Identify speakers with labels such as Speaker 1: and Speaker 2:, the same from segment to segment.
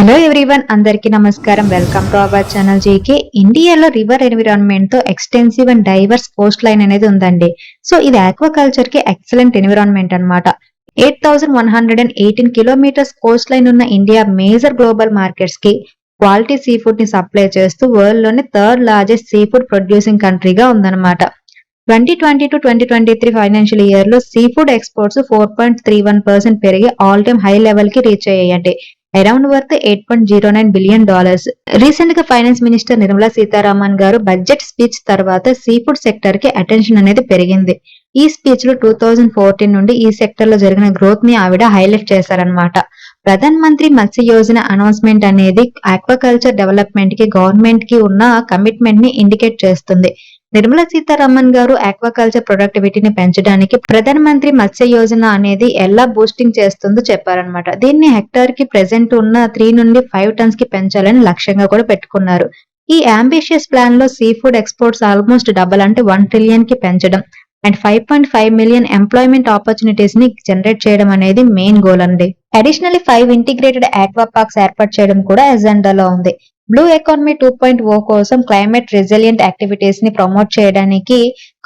Speaker 1: Hello everyone అందరికీ నమస్కారం. Welcome to our channel GK ఇండియాలో river ఎన్విరాన్మెంట్తో extensive and diverse coast line అనేది ఉందండి. సో ఇది ఆక్వాకల్చర్కి ఎక్సలెంట్ ఎన్విరాన్మెంట్ అన్నమాట. Eight thousand one hundred and eighteen kilometres coast line ఉన్న ఇండియా మేజర్ గ్లోబల్ మార్కెట్స్కి క్వాలిటీ సీ ఫుడ్ని సప్లై చేస్తూ వరల్డ్లోనే third largest sea food producing కంట్రీగా ఉందన్నమాట. Twenty twenty two twenty twenty three financial ఇయర్లో sea food exports four point three one percent పెరిగి all time high లెవెల్కి reach అయ్యాయండి. Around worth eight point zero nine billion dollars రీసెంట్గా finance minister Nirmala Sitharaman garu budget speech తర్వాత sea food సెక్టర్కి attention అనేది పెరిగింది. ఈ స్పీచ్లో టూ థౌజండ్ ఫోర్టీన్ నుండి ఈ సెక్టర్లో జరిగిన గ్రోత్ని ఆవిడ హైలైట్ చేశారనమాట ప్రధాన్ మంత్రి మత్స్య యోజన అనౌన్స్మెంట్ అనేది ఆక్వాకల్చర్ డెవలప్మెంట్కి గవర్నమెంట్కి ఉన్న కమిట్మెంట్ని ఇండికేట్ చేస్తుంది. నిర్మలా సీతారామన్ గారు ఆక్వాకల్చర్ ప్రొడక్టివిటీని పెంచడానికి ప్రధాన మంత్రి మత్స్య యోజన అనేది ఎలా బూస్టింగ్ చేస్తుందో చెప్పారనమాట దీన్ని హెక్టార్కి ప్రెసెంట్ ఉన్న త్రీ నుండి ఫైవ్ టన్స్కి పెంచాలని లక్ష్యంగా కూడా పెట్టుకున్నారు. ఈ అంబిషియస్ ప్లాన్లో sea food exports almost double అంటే వన్ ట్రిలియన్కి పెంచడం and five point five million employment ఆపర్చునిటీస్ని generate చేయడం అనేది మెయిన్ గోల్ అండి. Additionally five integrated aqua parks ఏర్పాటు చేయడం కూడా ఎజెండాలో ఉంది. Blue economy two point O కోసం క్లైమేట్ రెసిలియంట్ యాక్టివిటీస్ని ప్రమోట్ చేయడానికి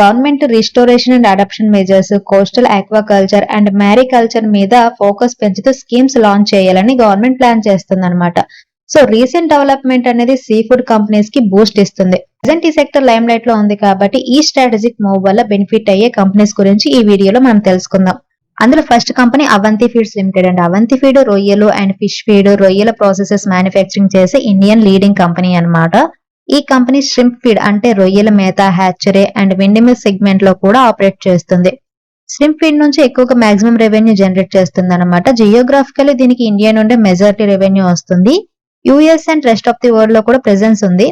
Speaker 1: government restoration and adaption measures coastal aquaculture and mariculture మీద ఫోకస్ పెంచుతూ స్కీమ్స్ లాంచ్ చేయాలని గవర్నమెంట్ ప్లాన్ చేస్తుంది సో రీసెంట్ డెవలప్మెంట్ అనేది సీ ఫుడ్ కంపెనీస్కి బూస్ట్ ఇస్తుంది. ప్రజెంట్ ఈ సెక్టర్ లైమ్ లైట్లో ఉంది కాబట్టి ఈ స్ట్రాటజిక్ మూవ్ వల్ల బెనిఫిట్ అయ్యే కంపెనీస్ గురించి ఈ వీడియోలో మనం తెలుసుకుందాం. అందులో first company Avanti feeds limited అండి. అవంతి ఫీడ్ రొయ్యలు అండ్ ఫిష్ ఫీడ్ రొయ్యల ప్రాసెసెస్ మ్యానుఫ్యాక్చరింగ్ చేసే ఇండియన్ లీడింగ్ కంపెనీ అనమాట ఈ కంపెనీ స్ట్రింప్ ఫీడ్ అంటే రొయ్యల మేత హ్యాచరీ అండ్ విండిమిల్ సెగ్మెంట్లో కూడా ఆపరేట్ చేస్తుంది. స్ట్రింప్ ఫీడ్ నుంచి ఎక్కువగా మాక్సిమం రెవెన్యూ జనరేట్ చేస్తుంది అనమాట జియోగ్రాఫికలీ దీనికి ఇండియా నుండి మెజారిటీ రెవెన్యూ వస్తుంది. US and rest of the వరల్డ్లో కూడా ప్రెసెన్స్ ఉంది.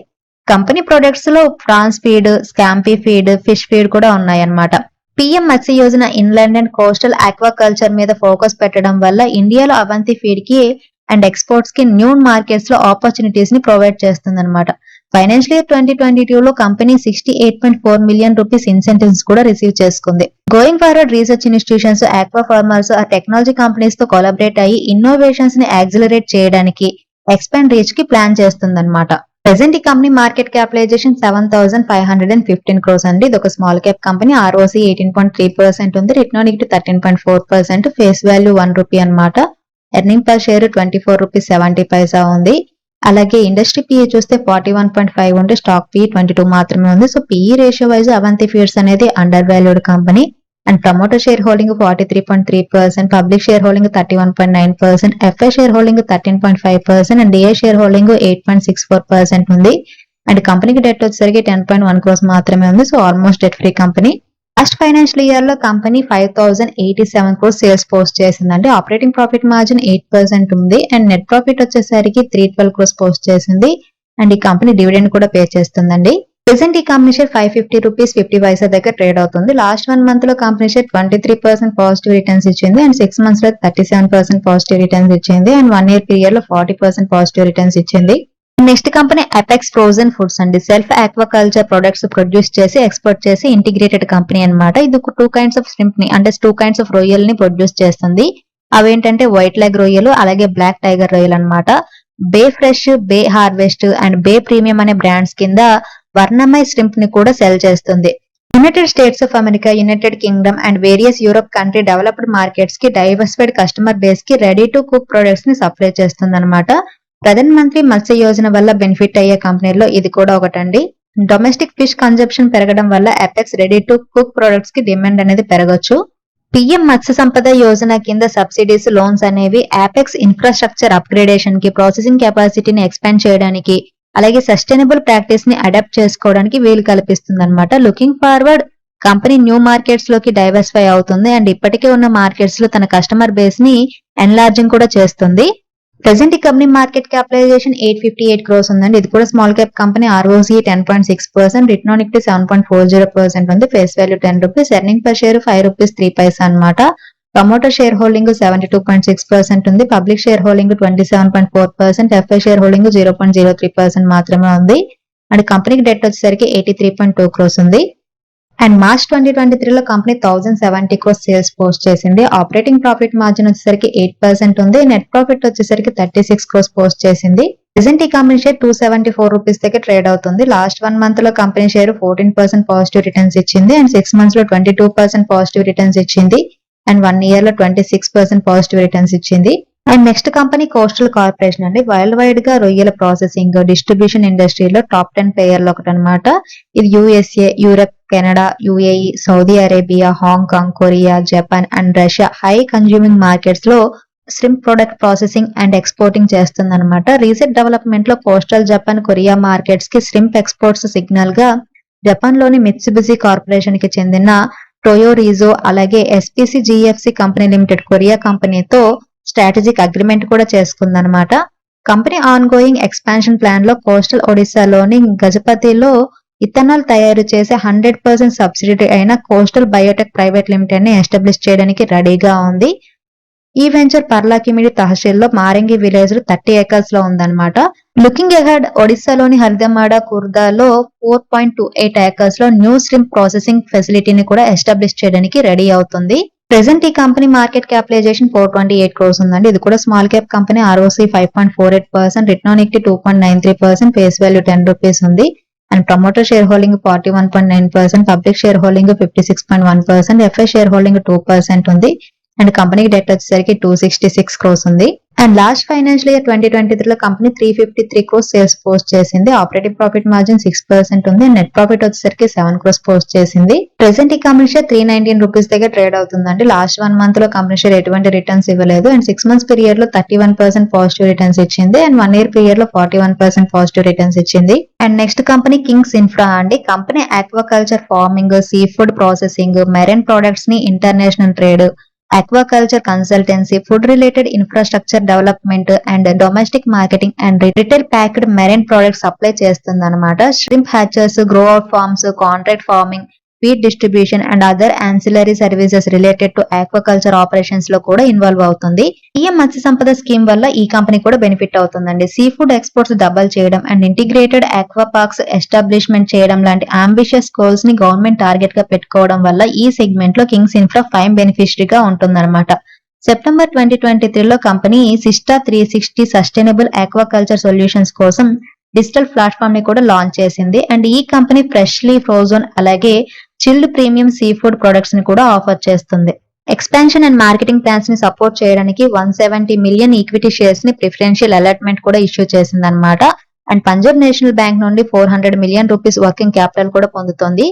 Speaker 1: Company ప్రొడక్ట్స్లో prawns feed scampi feed fish feed కూడా ఉన్నాయన్నమాట PM Matsya Yojana inland and coastal aquaculture మీద ఫోకస్ పెట్టడం వల్ల ఇండియాలో అవంతి ఫీడ్కి అండ్ ఎక్స్పోర్ట్స్కి న్యూ మార్కెట్స్లో ఆపర్చునిటీస్ని ప్రొవైడ్ చేస్తుంది అనమాట financial year twenty twenty two లో company sixty eight point four million rupees incentives కూడా రిసీవ్ చేసుకుంది. Going forward research institutions aqua farmers ఆ టెక్నాలజీ కంపెనీస్తో కొలాబరేట్ అయ్యి ఇన్నోవేషన్స్ని యాక్సిలరేట్ చేయడానికి ఎక్స్పాండ్ రీచ్కి ప్లాన్ చేస్తుంది ప్రెసెంట్ ఈ company market capitalisation seven thousand five hundred and. Fifteen crores అండి ఇది ఒక small cap company ROC eighteen point three percent ఉంది. Return equity thirteen point four percent face value one rupee అనమాట earning per share twenty four rupees seventy paisa ఉంది. అలాగే industry PE చూస్తే forty one point five ఉంటే stock PE twenty two మాత్రమే ఉంది. So PE ratio wise Avanti feeds అనేది under valued company and promoter share holding forty three point three percent public share holding thirty one point nine percent FI share holding thirteen point five percent and DI share holding eight point six four percent ఉంది. And కంపెనీకి debt వచ్చేసరికి ten point one crores మాత్రమే ఉంది. So almost debt free company last financial ఇయర్లో company five thousand eighty seven crores sales post చేసిందండి. Operating profit margin eight percent ఉంది. And net profit వచ్చేసరికి three twelve crores post చేసింది. And ఈ company dividend కూడా pay చేస్తుందండి. ప్రెసెంట్ ఈ company share five fifty rupees fifty paisa దగ్గర trade అవుతుంది. లాస్ట్ వన్ మంత్లో company share twenty three percent positive returns ఇచ్చింది అండ్ సిక్స్ మంత్స్లో thirty seven percent positive returns ఇచ్చింది అండ్ వన్ ఇయర్ పీరియడ్లో ఫార్టీ పర్సెంట్ పాజిటివ్ రిటర్న్స్ ఇచ్చింది. Next company apex frozen foods అండి. Self aquaculture products produce చేసి export చేసి integrated company అనమాట ఇది ఒక టూ కైండ్స్ ఆఫ్ స్ట్రింప్ని అంటే టూ కైండ్స్ ఆఫ్ రొయ్యల్ని ప్రొడ్యూస్ చేస్తుంది. అవేంటంటే వైట్ లెగ్ రొయ్యలు అలాగే బ్లాక్ టైగర్ రొయ్యలు అనమాట bay fresh bay harvest and bay premium అనే బ్రాండ్స్ కింద వర్ణమై స్ట్రింప్ని కూడా సెల్ చేస్తుంది. United States of America United Kingdom and various Europe country developed మార్కెట్స్కి diversified customer బేస్కి రెడీ టు కుక్ ప్రొడక్ట్స్ని సప్లై చేస్తుంది అనమాట ప్రధాన మంత్రి మత్స్య యోజన వల్ల బెనిఫిట్ అయ్యే కంపెనీల్లో ఇది కూడా ఒకటండి. డొమెస్టిక్ ఫిష్ కన్జంప్షన్ పెరగడం వల్ల ఎపెక్స్ రెడీ టు కుక్ ప్రొడక్ట్స్కి డిమాండ్ అనేది పెరగచ్చు. పిఎం మత్స్య సంపద యోజన కింద సబ్సిడీస్ లోన్స్ అనేవి యాపెక్స్ ఇన్ఫ్రాస్ట్రక్చర్ అప్గ్రేడేషన్కి ప్రాసెసింగ్ కెపాసిటీని ఎక్స్పాండ్ చేయడానికి అలాగే సస్టైనబుల్ ప్రాక్టీస్ని అడాప్ట్ చేసుకోవడానికి వీలు కల్పిస్తుంది అనమాట లుకింగ్ ఫార్వర్డ్ కంపెనీ న్యూ మార్కెట్స్లోకి డైవర్సిఫై అవుతుంది. అండ్ ఇప్పటికే ఉన్న మార్కెట్స్లో తన కస్టమర్ బేస్ని ఎన్లార్జింగ్ కూడా చేస్తుంది. ప్రెసెంట్ ఈ company market capitalization eight fifty eight crores ఉందండి. ఇది కూడా small cap company ROC ten point six percent return on seven point four zero percent ఉంది. Face value ten rupees earning per share five rupees three paisa అనమాట promoter shareholding seventy two point six percent ఉంది. Public shareholding twenty seven point four percent. FI shareholding zero point zero three percent మాత్రమే ఉంది. And కంపెనీకి debt వచ్చేసరికి eighty three point two crores ఉంది. And March twenty twenty త్రీలో company thousand seventy crores sales post చేసింది. Operating profit margin వచ్చేసరికి eight percent ఉంది. Net profit వచ్చేసరికి థర్టీ సిక్స్ క్రోస్ పోస్ట్ చేసింది. ప్రెసెంట్ ఈ company share two seventy four rupees దగ్గర trade అవుతుంది. లాస్ట్ వన్ మంత్లో company share fourteen percent positive returns ఇచ్చింది. అండ్ సిక్స్ మంత్స్లో twenty two percent positive returns ఇచ్చింది. అండ్ వన్ ఇయర్లో twenty six percent positive returns ఇచ్చింది. And next company Coastal Corporation అండి. World వైడ్గా రొయ్యల ప్రాసెసింగ్ డిస్ట్రిబ్యూషన్ ఇండస్ట్రీలో టాప్ టెన్ ప్లేయర్లో ఒకటి అనమాట ఇది USA Europe Canada UAE Saudi Arabia Hong Kong Korea Japan and Russia high consuming మార్కెట్స్లో shrimp product processing and exporting చేస్తుంది అనమాట రీసెంట్ డెవలప్మెంట్లో కోస్టల్ జపాన్ కొరియా మార్కెట్స్కి స్ట్రింప్ ఎక్స్పోర్ట్స్ సిగ్నల్గా జపాన్లోని మిత్సుబిజీ కార్పొరేషన్కి చెందిన టొయోరీజో అలాగే SPC GFC company limited Korea కంపెనీతో స్ట్రాటజిక్ అగ్రిమెంట్ కూడా చేసుకుందనమాట కంపెనీ ఆన్ గోయింగ్ ఎక్స్పాన్షన్ ప్లాన్లో కోస్టల్ ఒడిశాలోని గజపతిలో ఇథనాల్ తయారు చేసే హండ్రెడ్ పర్సెంట్ సబ్సిడీ అయిన కోస్టల్ బయోటెక్ ప్రైవేట్ లిమిటెడ్ని ఎస్టాబ్లిష్ చేయడానికి రెడీగా ఉంది. ఈ వెంచర్ పర్లాకిమిడి తహసీల్లో మారంగి విలేజ్ థర్టీ ఏకర్స్లో ఉందన్నమాట. లుకింగ్ ఎహెడ్ ఒడిశాలోని హరిదమాడ కుర్దాలో ఫోర్ పాయింట్ టూ ఎయిట్ ఏకర్స్లో న్యూ స్ట్రీమ్ ప్రాసెసింగ్ ఫెసిలిటీని కూడా ఎస్టాబ్లిష్ చేయడానికి రెడీ అవుతుంది. ప్రెసెంట్ ఈ company market capitalization four twenty eight crores ఉందండి. ఇది కూడా small cap company ROC five point four eight percent return on equity two point nine three percent face value ten rupees ఉంది. And promoter share holding forty one point nine percent public share holding fifty six point one percent FI share holding two percent ఉంది. And కంపెనీకి debt వచ్చేసరికి two sixty six crores ఉంది. And last financial year twenty twenty త్రీలో company three fifty three crores sales post చేసింది. Operative profit margin six percent ఉంది. Net profit వచ్చేసరికి seven crores post చేసింది. Present ఈ company share three nineteen rupees దగ్గర trade అవుతుందండి. Last one మంత్లో company share ఎటువంటి రిటర్న్స్ ఇవ్వలేదు. అండ్ సిక్స్ మంత్స్ పీరియడ్లో thirty one percent positive returns ఇచ్చింది. అండ్ వన్ ఇయర్ పీరియడ్లో forty one percent positive returns ఇచ్చింది. And next company Kings Infra అండి. Company aquaculture farming sea food processing marine ప్రొడక్ట్స్ని international trade aquaculture consultancy food related infrastructure development and domestic marketing and retail packed marine product supply చేస్తుంది అనమాట hatchers grow out farms contract farming feed distribution and other ancillary services related to aquaculture ఆపరేషన్స్లో కూడా involve అవుతుంది. PM Matsya సంపద scheme వల్ల ఈ company కూడా benefit అవుతుందండి. Sea food exports double చేయడం and integrated aqua parks establishment చేయడం లాంటి అంబిషియస్ గోల్స్ని గవర్నమెంట్ టార్గెట్గా పెట్టుకోవడం వల్ల ఈ సెగ్మెంట్లో కింగ్స్ ఇన్ఫ్రా ఫైన్ బెనిఫిషరీగా ఉంటుందన్నమాట. సెప్టెంబర్ ట్వంటీ ట్వంటీ త్రీలో company Sista three sixty sustainable aquaculture solutions కోసం డిజిటల్ ప్లాట్ఫామ్ని కూడా లాంచ్ చేసింది. అండ్ ఈ కంపెనీ ఫ్రెష్లీ ఫ్రోజన్ అలాగే చిల్డ్ ప్రీమియం సీ ఫుడ్ ప్రొడక్ట్స్ని కూడా ఆఫర్ చేస్తుంది. ఎక్స్పాన్షన్ అండ్ మార్కెటింగ్ ప్లాన్స్ని సపోర్ట్ చేయడానికి వన్ సెవెంటీ మిలియన్ ఈక్విటీ షేర్స్ని ప్రిఫరెన్షియల్ అలాట్మెంట్ కూడా ఇష్యూ చేసింది అనమాట అండ్ పంజాబ్ నేషనల్ బ్యాంక్ నుండి four hundred million rupees working capital కూడా పొందుతుంది.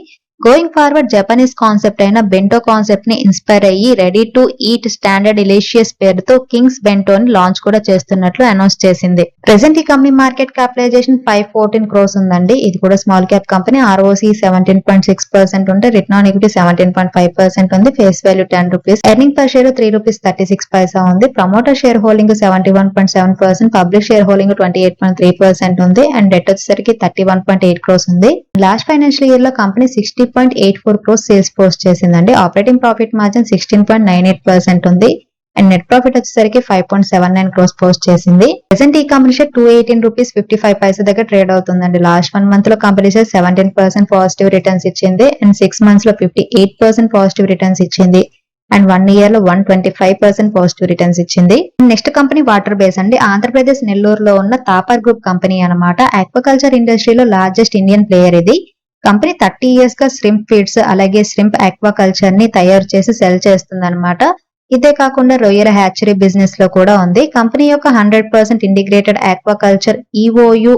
Speaker 1: గోయింగ్ ఫార్వర్డ్ జపనీస్ కాన్సెప్ట్ అయిన బెంటో కాన్సెప్ట్ని ఇన్స్పైర్ అయ్యి రెడీ టు ఈట్ స్టాండర్డ్ ఇలేషియస్ పేరుతో కింగ్స్ బెంటో ని లాంచ్ కూడా చేస్తున్నట్లు అనౌన్స్ చేసింది. ప్రెసెంట్ ఈ company market capitalization five fourteen crores ఉందండి. ఇది కూడా small cap company ROC seventeen point six percent ఉంటే return on equity seventeen point five percent ఉంది. Face value ten rupees earning per share three rupees thirty six paisa ఉంది. Promoter share holding seventy one point seven percent public share holding twenty eight point three percent ఉంది. And debt వచ్చేసరికి thirty one point eight crores ఉంది. Last financial ఇయర్లో company sixty point eight four crores sales post చేసిందండి. Operating profit margin sixteen point nine eight percent ఉంది. And net profit వచ్చేసరికి five point seven nine crores post చేసింది. Present ఈ company share two eighteen rupees fifty five paisa దగ్గర trade అవుతుందండి. Last one మంత్లో company share seventeen percent positive returns ఇచ్చింది. And six మంత్స్లో fifty eight percent positive returns ఇచ్చింది. And one ఇయర్లో one twenty five percent positive returns ఇచ్చింది. Next company water base అండి. ఆంధ్రప్రదేశ్ నెల్లూరులో ఉన్న తాపర్ గ్రూప్ కంపెనీ అనమాట ఆక్వాకల్చర్ ఇండస్ట్రీలో లార్జెస్ట్ ఇండియన్ ప్లేయర్ ఇది. కంపెనీ థర్టీ ఇయర్స్గా స్ట్రింప్ ఫీడ్స్ అలాగే స్ట్రింప్ ఆక్వాకల్చర్ని తయారు చేసి సెల్ చేస్తుందన్నమాట. ఇదే కాకుండా రొయ్యల హ్యాచరీ బిజినెస్లో కూడా ఉంది. కంపెనీ యొక్క hundred percent integrated aquaculture EOU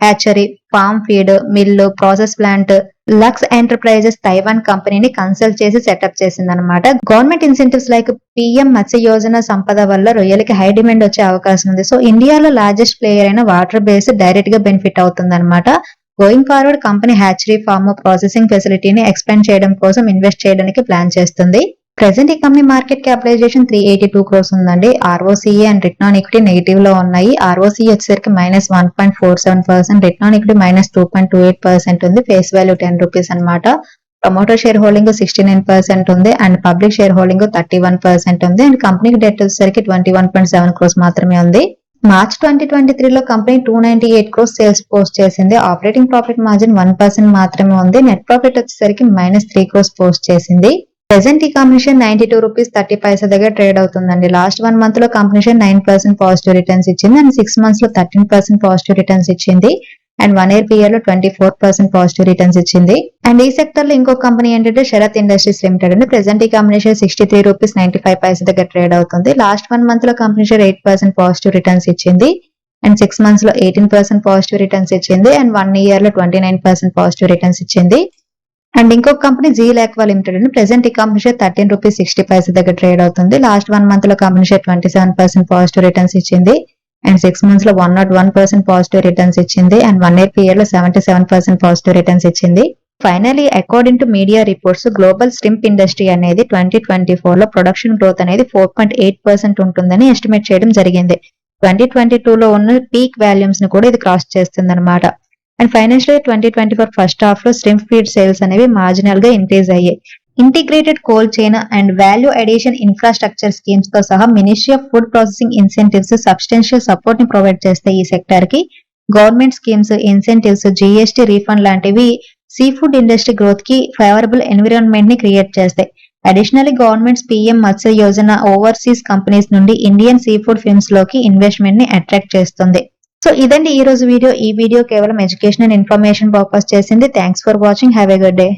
Speaker 1: hatchery farm feed mill process plant Lux enterprises Taiwan కంపెనీని కన్సల్ట్ చేసి సెటప్ చేసింది అనమాట government incentives like PM Matsya Yojana సంపద వల్ల రొయ్యలకి హై డిమాండ్ వచ్చే అవకాశం ఉంది. సో ఇండియాలో లార్జెస్ట్ ప్లేయర్ అయిన వాటర్ బేస్ డైరెక్ట్గా బెనిఫిట్ అవుతుంది అనమాట going forward company hatchery farm processing ఫెసిలిటీని expand చేయడం కోసం ఇన్వెస్ట్ చేయడానికి ప్లాన్ చేస్తుంది. ప్రెసెంట్ ఈ company market capitalization three eighty two crores ఉందండి ROCE and return on equity నెగిటివ్లో ఉన్నాయి. ఆర్ఓసీ వచ్చేసరికి minus one point four seven percent return on equity minus two point two eight percent ఉంది. Face value ten rupees అనమాట promoter share holding sixty nine percent ఉంది. And public share holding thirty one percent ఉంది and కంపెనీకి debt వచ్చేసరికి twenty one point seven crores మాత్రమే ఉంది. March twenty twenty త్రీలో company two ninety eight crores sales post చేసింది. Operating profit margin one percent మాత్రమే ఉంది. నెట్ ప్రాఫిట్ వచ్చేసరికి మైనస్ త్రీ క్రోస్ పోస్ట్ చేసింది. ప్రెసెంట్ ఈ కంపెనీషన్ ninety two rupees thirty paisa దగ్గర ట్రేడ్ అవుతుందండి. లాస్ట్ వన్ మంత్లో కంపెనీషన్ నైన్ పర్సెంట్ పాజిటివ్ రిటర్న్స్ ఇచ్చింది. అండ్ సిక్స్ మంత్స్లో థర్టీన్ పర్సెంట్ పాజిటివ్ రిటర్న్స్ ఇచ్చింది. అండ్ వన్ ఇయర్ పీరియడ్లో twenty four percent positive returns ఇచ్చింది. అండ్ ఈ సెక్టర్లో ఇంకో కంపెనీ ఏంటంటే శరత్ ఇండస్ట్రీస్ లిమిటెడ్ అండి. ప్రెసెంట్ ఈ company share sixty three rupees ninety five paisa దగ్గర ట్రేడ్ అవుతుంది. లాస్ట్ వన్ మంత్లో company share eight percent positive returns ఇచ్చింది. అండ్ సిక్స్ మంత్స్లో ఎయిటీన్ పర్సెంట్ పాజిటివ్ రిటర్న్స్ ఇచ్చింది. అండ్ వన్ ఇయర్లో twenty nine percent positive returns ఇచ్చింది. And ఇంకొక company G లాక్వా limited అండి. ప్రెసెంట్ ఈ company share thirteen rupees sixty paisa దగ్గర ట్రేడ్ అవుతుంది. లాస్ట్ వన్ మంత్లో company share twenty seven percent positive returns ఇచ్చింది. అండ్ సిక్స్ మంత్స్లో one nought one percent positive returns ఇచ్చింది. అండ్ వన్ ఇయర్ పీరియడ్లో seventy seven percent positive returns ఇచ్చింది. Finally according to media reports global shrimp industry అనేది twenty twenty ఫోర్లో production growth అనేది four point eight percent ఉంటుందని estimate చేయడం జరిగింది. Twenty twenty two లో ఉన్న పీక్ వాల్యూమ్స్ని కూడా ఇది క్రాస్ చేస్తుంది అనమాట and financial twenty twenty four first హాఫ్లో స్ట్రింప్ ఫీడ్ సేల్స్ అనేవి మార్జినల్గా ఇంక్రీజ్ అయ్యాయి. Integrated cold chain and value addition infrastructure స్కీమ్స్తో సహా ministry of food processing incentives substantial సపోర్ట్ని ప్రొవైడ్ చేస్తాయి ఈ సెక్టర్కి government schemes incentives GST refund లాంటివి సీ ఫుడ్ ఇండస్ట్రీ గ్రోత్కి ఫేవరబుల్ ఎన్విరాన్మెంట్ని క్రియేట్ చేస్తాయి. Additionally governments PM Matsya Yojana overseas companies నుండి Indian sea food ఫిల్మ్స్లోకి ఇన్వెస్ట్మెంట్ని అట్రాక్ట్ చేస్తుంది. సో ఇదండి ఈ రోజు వీడియో. ఈ వీడియో కేవలం ఎడ్యుకేషన్ అండ్ ఇన్ఫర్మేషన్ పర్పస్ చేసింది. Thanks for watching. Have a good day.